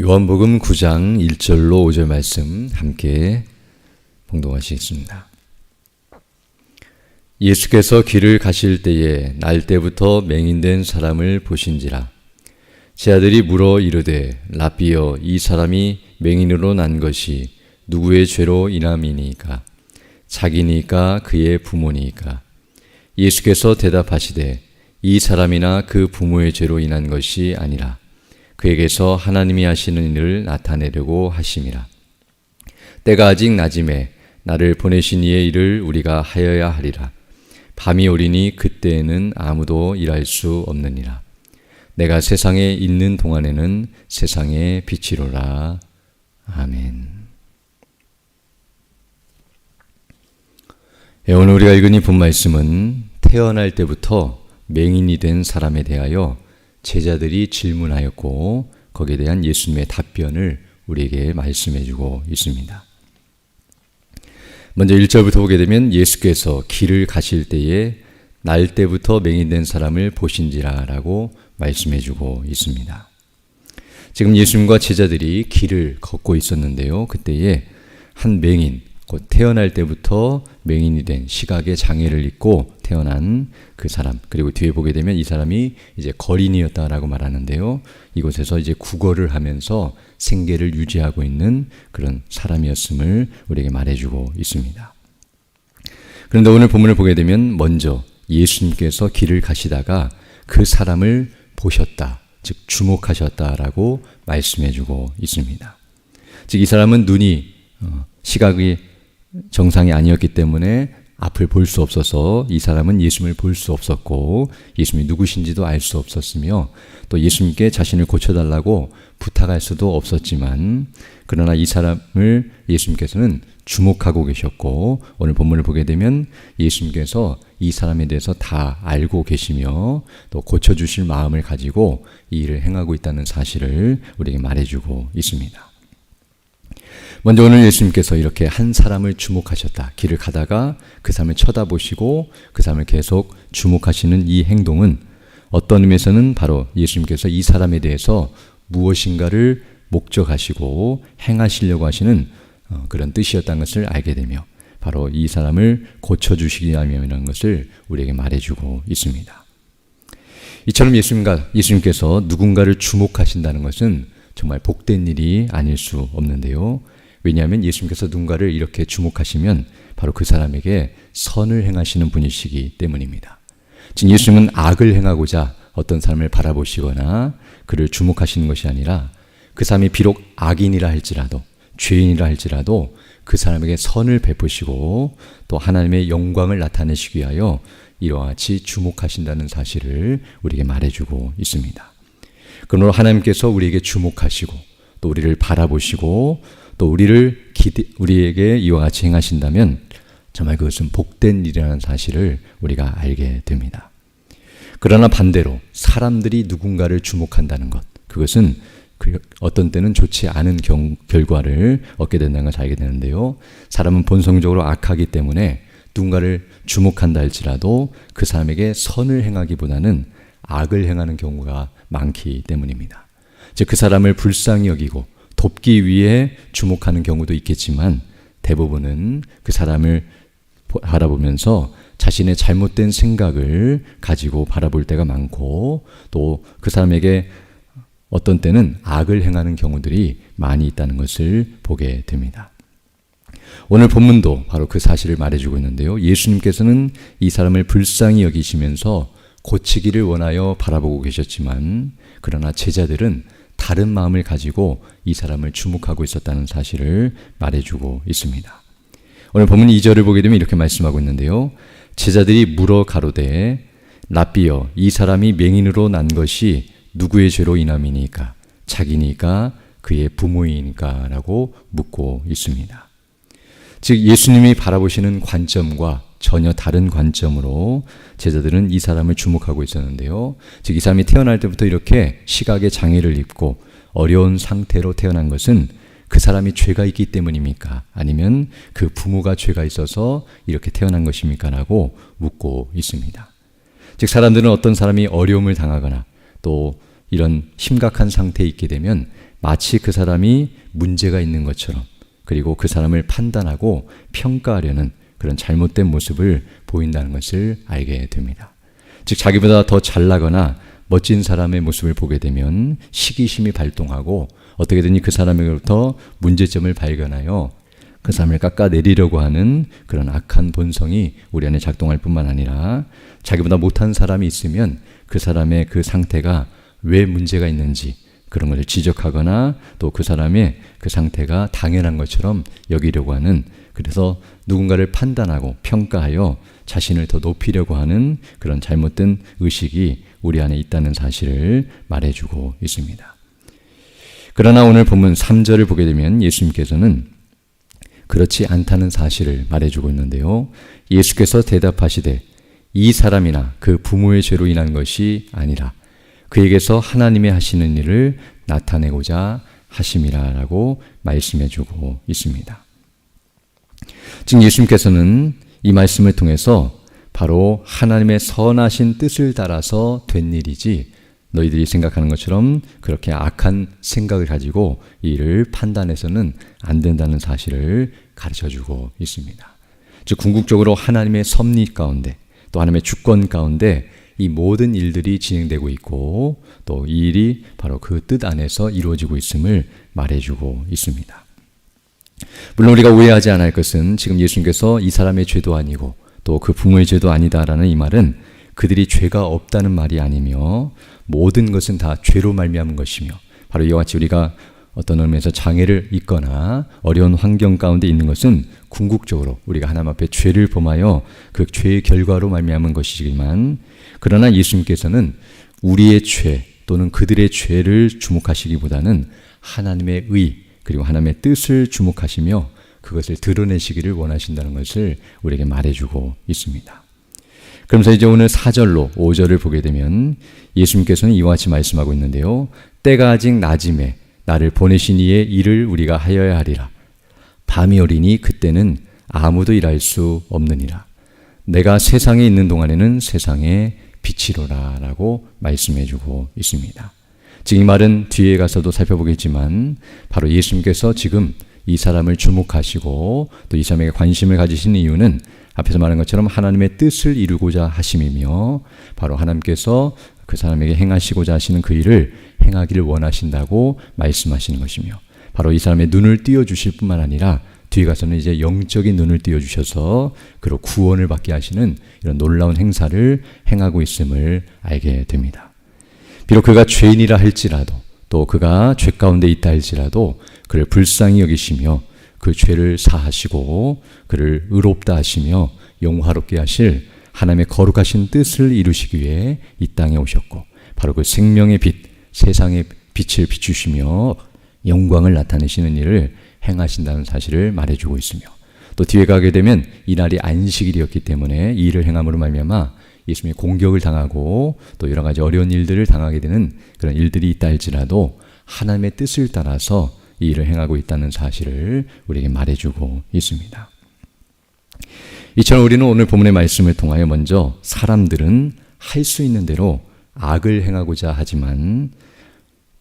요한복음 9장 1절로 5절 말씀 함께 봉독하시겠습니다. 예수께서 길을 가실 때에 날 때부터 맹인된 사람을 보신지라. 제 아들이 물어 이르되 라비여 이 사람이 맹인으로 난 것이 누구의 죄로 인함이니까? 자기니까 그의 부모니까? 예수께서 대답하시되 이 사람이나 그 부모의 죄로 인한 것이 아니라 그에게서 하나님이 하시는 일을 나타내려고 하심이라. 때가 아직 낮음에 나를 보내신 이의 일을 우리가 하여야 하리라. 밤이 오리니 그때에는 아무도 일할 수 없느니라. 내가 세상에 있는 동안에는 세상의 빛이로라. 아멘. 예, 오늘 우리가 읽은 이 본 말씀은 태어날 때부터 맹인이 된 사람에 대하여 제자들이 질문하였고 거기에 대한 예수님의 답변을 우리에게 말씀해 주고 있습니다. 먼저 1절부터 보게 되면 예수께서 길을 가실 때에 날 때부터 맹인된 사람을 보신지라라고 말씀해 주고 있습니다. 지금 예수님과 제자들이 길을 걷고 있었는데요. 그때에 한 맹인, 곧 태어날 때부터 맹인이 된 시각의 장애를 입고 태어난 그 사람 그리고 뒤에 보게 되면 이 사람이 이제 거린이었다라고 말하는데요. 이곳에서 이제 국어를 하면서 생계를 유지하고 있는 그런 사람이었음을 우리에게 말해주고 있습니다. 그런데 오늘 본문을 보게 되면 먼저 예수님께서 길을 가시다가 그 사람을 보셨다, 즉 주목하셨다라고 말씀해주고 있습니다. 즉 이 사람은 눈이 어, 시각이 정상이 아니었기 때문에 앞을 볼 수 없어서 이 사람은 예수님을 볼 수 없었고 예수님이 누구신지도 알 수 없었으며 또 예수님께 자신을 고쳐달라고 부탁할 수도 없었지만 그러나 이 사람을 예수님께서는 주목하고 계셨고 오늘 본문을 보게 되면 예수님께서 이 사람에 대해서 다 알고 계시며 또 고쳐주실 마음을 가지고 이 일을 행하고 있다는 사실을 우리에게 말해주고 있습니다. 먼저 오늘 예수님께서 이렇게 한 사람을 주목하셨다. 길을 가다가 그 사람을 쳐다보시고 그 사람을 계속 주목하시는 이 행동은 어떤 의미에서는 바로 예수님께서 이 사람에 대해서 무엇인가를 목적하시고 행하시려고 하시는 어, 그런 뜻이었다는 것을 알게 되며 바로 이 사람을 고쳐주시기 위함이라는 것을 우리에게 말해주고 있습니다. 이처럼 예수님과, 예수님께서 누군가를 주목하신다는 것은 정말 복된 일이 아닐 수 없는데요. 왜냐하면 예수님께서 누군가를 이렇게 주목하시면 바로 그 사람에게 선을 행하시는 분이시기 때문입니다. 즉 예수님은 악을 행하고자 어떤 사람을 바라보시거나 그를 주목하시는 것이 아니라 그 사람이 비록 악인이라 할지라도 죄인이라 할지라도 그 사람에게 선을 베푸시고 또 하나님의 영광을 나타내시기 위하여 이와 같이 주목하신다는 사실을 우리에게 말해주고 있습니다. 그러므로 하나님께서 우리에게 주목하시고 또 우리를 바라보시고 또 우리를 기대, 우리에게 이와 같이 행하신다면 정말 그것은 복된 일이라는 사실을 우리가 알게 됩니다. 그러나 반대로 사람들이 누군가를 주목한다는 것, 그것은 그 어떤 때는 좋지 않은 경, 결과를 얻게 된다는 것을 알게 되는데요. 사람은 본성적으로 악하기 때문에 누군가를 주목한다 할지라도 그 사람에게 선을 행하기보다는 악을 행하는 경우가 많기 때문입니다. 즉, 그 사람을 불쌍히 여기고 돕기 위해 주목하는 경우도 있겠지만 대부분은 그 사람을 바라보면서 자신의 잘못된 생각을 가지고 바라볼 때가 많고 또 그 사람에게 어떤 때는 악을 행하는 경우들이 많이 있다는 것을 보게 됩니다. 오늘 본문도 바로 그 사실을 말해주고 있는데요. 예수님께서는 이 사람을 불쌍히 여기시면서 고치기를 원하여 바라보고 계셨지만 그러나 제자들은 다른 마음을 가지고 이 사람을 주목하고 있었다는 사실을 말해주고 있습니다. 오늘 본문 2절을 보게 되면 이렇게 말씀하고 있는데요. 제자들이 물어 가로되 라비여 이 사람이 맹인으로 난 것이 누구의 죄로 인함이니까 자기니까 그의 부모이니까라고 묻고 있습니다. 즉 예수님이 바라보시는 관점과 전혀 다른 관점으로 제자들은 이 사람을 주목하고 있었는데요. 즉, 이 사람이 태어날 때부터 이렇게 시각의 장애를 입고 어려운 상태로 태어난 것은 그 사람이 죄가 있기 때문입니까? 아니면 그 부모가 죄가 있어서 이렇게 태어난 것입니까? 라고 묻고 있습니다. 즉, 사람들은 어떤 사람이 어려움을 당하거나 또 이런 심각한 상태에 있게 되면 마치 그 사람이 문제가 있는 것처럼 그리고 그 사람을 판단하고 평가하려는 그런 잘못된 모습을 보인다는 것을 알게 됩니다. 즉, 자기보다 더 잘나거나 멋진 사람의 모습을 보게 되면 시기심이 발동하고 어떻게든지 그 사람에게부터 문제점을 발견하여 그 사람을 깎아내리려고 하는 그런 악한 본성이 우리 안에 작동할 뿐만 아니라 자기보다 못한 사람이 있으면 그 사람의 그 상태가 왜 문제가 있는지 그런 것을 지적하거나 또 그 사람의 그 상태가 당연한 것처럼 여기려고 하는 그래서 누군가를 판단하고 평가하여 자신을 더 높이려고 하는 그런 잘못된 의식이 우리 안에 있다는 사실을 말해주고 있습니다. 그러나 오늘 본문 3절을 보게 되면 예수님께서는 그렇지 않다는 사실을 말해주고 있는데요. 예수께서 대답하시되 이 사람이나 그 부모의 죄로 인한 것이 아니라 그에게서 하나님의 하시는 일을 나타내고자 하심이라라고 말씀해 주고 있습니다. 즉 예수님께서는 이 말씀을 통해서 바로 하나님의 선하신 뜻을 따라서 된 일이지 너희들이 생각하는 것처럼 그렇게 악한 생각을 가지고 이를 판단해서는 안 된다는 사실을 가르쳐 주고 있습니다. 즉 궁극적으로 하나님의 섭리 가운데 또 하나님의 주권 가운데 이 모든 일들이 진행되고 있고 또 이 일이 바로 그 뜻 안에서 이루어지고 있음을 말해주고 있습니다. 물론 우리가 오해하지 않을 것은 지금 예수님께서 이 사람의 죄도 아니고 또 그 부모의 죄도 아니다라는 이 말은 그들이 죄가 없다는 말이 아니며 모든 것은 다 죄로 말미암은 것이며 바로 이와 같이 우리가 어떤 의미에서 장애를 입거나 어려운 환경 가운데 있는 것은 궁극적으로 우리가 하나님 앞에 죄를 범하여 그 죄의 결과로 말미암은 것이지만 그러나 예수님께서는 우리의 죄 또는 그들의 죄를 주목하시기보다는 하나님의 의 그리고 하나님의 뜻을 주목하시며 그것을 드러내시기를 원하신다는 것을 우리에게 말해주고 있습니다. 그러면서 이제 오늘 4절로 5절을 보게 되면 예수님께서는 이와 같이 말씀하고 있는데요. 때가 아직 낮음에 나를 보내신 이의 일을 우리가 하여야 하리라. 밤이 오리니 그때는 아무도 일할 수 없느니라. 내가 세상에 있는 동안에는 세상의 빛이로라 라고 말씀해 주고 있습니다. 지금 이 말은 뒤에 가서도 살펴보겠지만 바로 예수님께서 지금 이 사람을 주목하시고 또 이 사람에게 관심을 가지시는 이유는 앞에서 말한 것처럼 하나님의 뜻을 이루고자 하심이며 바로 하나님께서 그 사람에게 행하시고자 하시는 그 일을 행하기를 원하신다고 말씀하시는 것이며 바로 이 사람의 눈을 띄워 주실 뿐만 아니라 뒤에 가서는 이제 영적인 눈을 띄워 주셔서 그로 구원을 받게 하시는 이런 놀라운 행사를 행하고 있음을 알게 됩니다. 비록 그가 죄인이라 할지라도 또 그가 죄 가운데 있다 할지라도 그를 불쌍히 여기시며 그 죄를 사하시고 그를 의롭다 하시며 영화롭게 하실 하나님의 거룩하신 뜻을 이루시기 위해 이 땅에 오셨고 바로 그 생명의 빛, 세상의 빛을 비추시며 영광을 나타내시는 일을 행하신다는 사실을 말해주고 있으며 또 뒤에 가게 되면 이날이 안식일이었기 때문에 이 일을 행함으로 말미암아 예수님이 공격을 당하고 또 여러 가지 어려운 일들을 당하게 되는 그런 일들이 있다 할지라도 하나님의 뜻을 따라서 이 일을 행하고 있다는 사실을 우리에게 말해주고 있습니다. 이처럼 우리는 오늘 본문의 말씀을 통하여 먼저 사람들은 할 수 있는 대로 악을 행하고자 하지만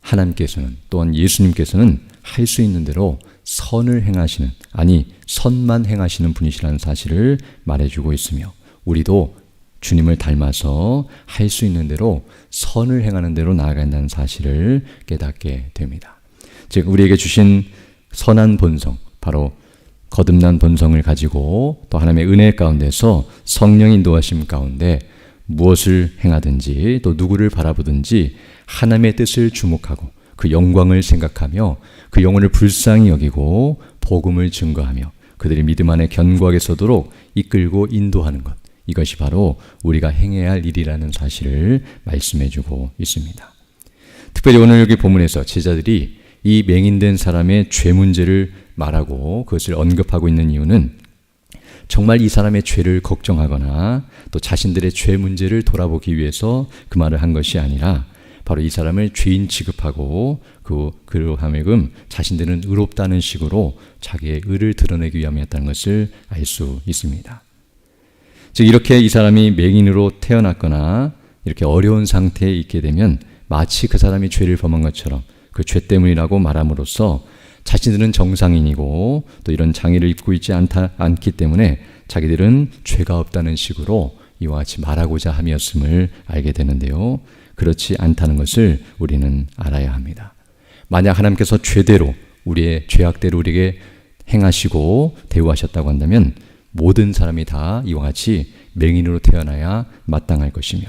하나님께서는 또한 예수님께서는 할 수 있는 대로 선을 행하시는 아니 선만 행하시는 분이시라는 사실을 말해주고 있으며 우리도 주님을 닮아서 할 수 있는 대로 선을 행하는 대로 나아간다는 사실을 깨닫게 됩니다. 즉 우리에게 주신 선한 본성 바로 거듭난 본성을 가지고 또 하나님의 은혜 가운데서 성령 인도하심 가운데 무엇을 행하든지 또 누구를 바라보든지 하나님의 뜻을 주목하고 그 영광을 생각하며 그 영혼을 불쌍히 여기고 복음을 증거하며 그들이 믿음 안에 견고하게 서도록 이끌고 인도하는 것. 이것이 바로 우리가 행해야 할 일이라는 사실을 말씀해 주고 있습니다. 특별히 오늘 여기 본문에서 제자들이 이 맹인된 사람의 죄 문제를 말하고 그것을 언급하고 있는 이유는 정말 이 사람의 죄를 걱정하거나 또 자신들의 죄 문제를 돌아보기 위해서 그 말을 한 것이 아니라 바로 이 사람을 죄인 취급하고 그 그러함에금 자신들은 의롭다는 식으로 자기의 의를 드러내기 위함이었다는 것을 알 수 있습니다. 즉 이렇게 이 사람이 맹인으로 태어났거나 이렇게 어려운 상태에 있게 되면 마치 그 사람이 죄를 범한 것처럼 그 죄 때문이라고 말함으로써 자신들은 정상인이고 또 이런 장애를 입고 있지 않다, 않기 때문에 자기들은 죄가 없다는 식으로 이와 같이 말하고자 함이었음을 알게 되는데요. 그렇지 않다는 것을 우리는 알아야 합니다. 만약 하나님께서 죄대로 우리의 죄악대로 우리에게 행하시고 대우하셨다고 한다면 모든 사람이 다 이와 같이 맹인으로 태어나야 마땅할 것이며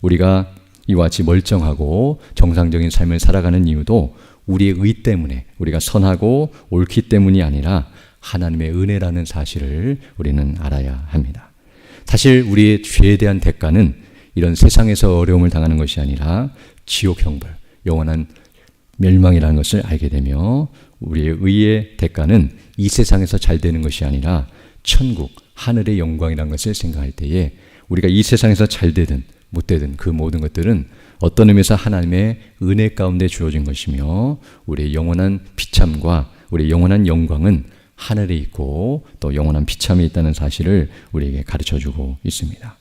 우리가 이와 같이 멀쩡하고 정상적인 삶을 살아가는 이유도 우리의 의 때문에 우리가 선하고 옳기 때문이 아니라 하나님의 은혜라는 사실을 우리는 알아야 합니다. 사실 우리의 죄에 대한 대가는 이런 세상에서 어려움을 당하는 것이 아니라 지옥 형벌, 영원한 멸망이라는 것을 알게 되며 우리의 의의 대가는 이 세상에서 잘 되는 것이 아니라 천국, 하늘의 영광이라는 것을 생각할 때에 우리가 이 세상에서 잘 되든 못 되든 그 모든 것들은 어떤 의미에서 하나님의 은혜 가운데 주어진 것이며 우리의 영원한 비참과 우리의 영원한 영광은 하늘에 있고 또 영원한 비참이 있다는 사실을 우리에게 가르쳐 주고 있습니다.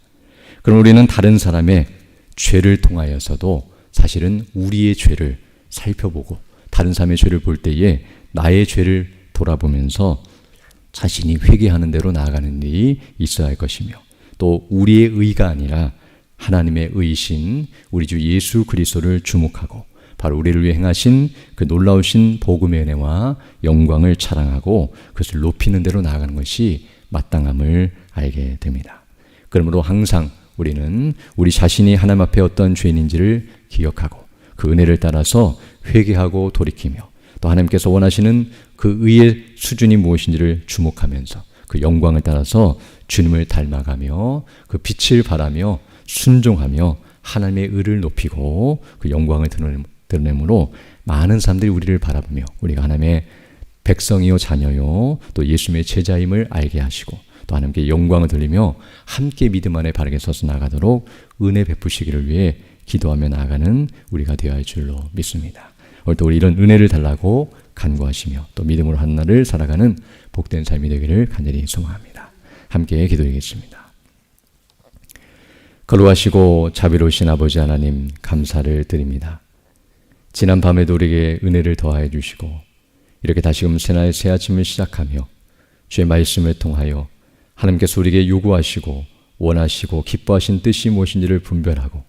그럼 우리는 다른 사람의 죄를 통하여서도 사실은 우리의 죄를 살펴보고 다른 사람의 죄를 볼 때에 나의 죄를 돌아보면서 자신이 회개하는 대로 나아가는 일이 있어야 할 것이며 또 우리의 의가 아니라 하나님의 의신 우리 주 예수 그리스도를 주목하고 바로 우리를 위해 행하신 그 놀라우신 복음의 은혜와 영광을 자랑하고 그것을 높이는 대로 나아가는 것이 마땅함을 알게 됩니다. 그러므로 항상 우리는 우리 자신이 하나님 앞에 어떤 죄인인지를 기억하고 그 은혜를 따라서 회개하고 돌이키며 또 하나님께서 원하시는 그 의의 수준이 무엇인지를 주목하면서 그 영광을 따라서 주님을 닮아가며 그 빛을 바라며 순종하며 하나님의 의를 높이고 그 영광을 드러내므로 많은 사람들이 우리를 바라보며 우리가 하나님의 백성이요 자녀요 또 예수님의 제자임을 알게 하시고 또 하나님께 영광을 돌리며 함께 믿음 안에 바르게 서서 나가도록 은혜 베푸시기를 위해 기도하며 나아가는 우리가 되어야 할 줄로 믿습니다. 오늘도 우리 이런 은혜를 달라고 간구하시며 또 믿음으로 한 날을 살아가는 복된 삶이 되기를 간절히 소망합니다. 함께 기도하겠습니다. 거룩하시고 자비로우신 아버지 하나님 감사를 드립니다. 지난 밤에도 우리에게 은혜를 더하여 주시고 이렇게 다시금 새날 새 아침을 시작하며 주의 말씀을 통하여 하나님께서 우리에게 요구하시고 원하시고 기뻐하신 뜻이 무엇인지를 분별하고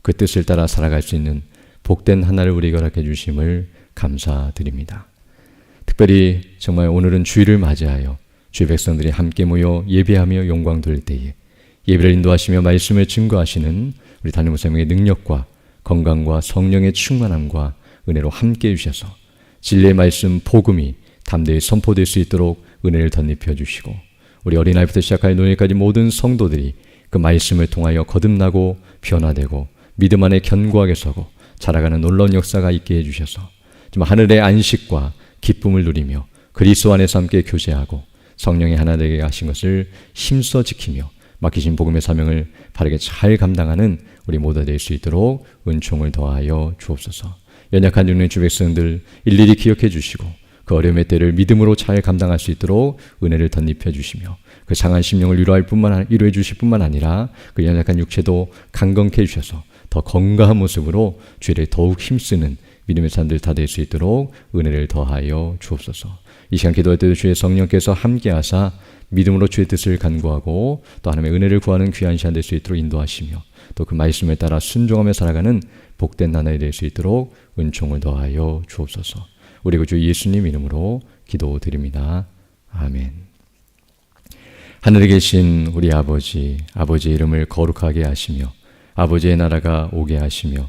그 뜻을 따라 살아갈 수 있는 복된 하나를 우리에게 허락해 주심을 감사드립니다. 특별히 정말 오늘은 주일을 맞이하여 주의 백성들이 함께 모여 예배하며 영광 돌릴 때에 예배를 인도하시며 말씀을 증거하시는 우리 담임 목사님의 능력과 건강과 성령의 충만함과 은혜로 함께 해주셔서 진리의 말씀 복음이 담대히 선포될 수 있도록 은혜를 덧입혀 주시고 우리 어린아이부터 시작하여 노예까지 모든 성도들이 그 말씀을 통하여 거듭나고 변화되고 믿음 안에 견고하게 서고 자라가는 놀라운 역사가 있게 해주셔서 좀 하늘의 안식과 기쁨을 누리며 그리스도 안에서 함께 교제하고 성령의 하나 되게 하신 것을 힘써 지키며 맡기신 복음의 사명을 바르게 잘 감당하는 우리 모두 될 수 있도록 은총을 더하여 주옵소서. 연약한 육의 주 백성들 일일이 기억해 주시고 그 어려움의 때를 믿음으로 잘 감당할 수 있도록 은혜를 덧입혀 주시며 그 상한 심령을 위로할 뿐만 위로해 주실 뿐만 아니라 그 연약한 육체도 강건케 해 주셔서 더 건강한 모습으로 죄를 더욱 힘쓰는 믿음의 사람들 다 될 수 있도록 은혜를 더하여 주옵소서. 이 시간 기도할 때도 주의 성령께서 함께하사 믿음으로 주의 뜻을 간구하고 또 하나님의 은혜를 구하는 귀한 시간 될 수 있도록 인도하시며 또 그 말씀에 따라 순종하며 살아가는 복된 나날이 될 수 있도록 은총을 더하여 주옵소서. 우리 구주 예수님 이름으로 기도드립니다. 아멘. 하늘에 계신 우리 아버지, 아버지의 이름을 거룩하게 하시며 아버지의 나라가 오게 하시며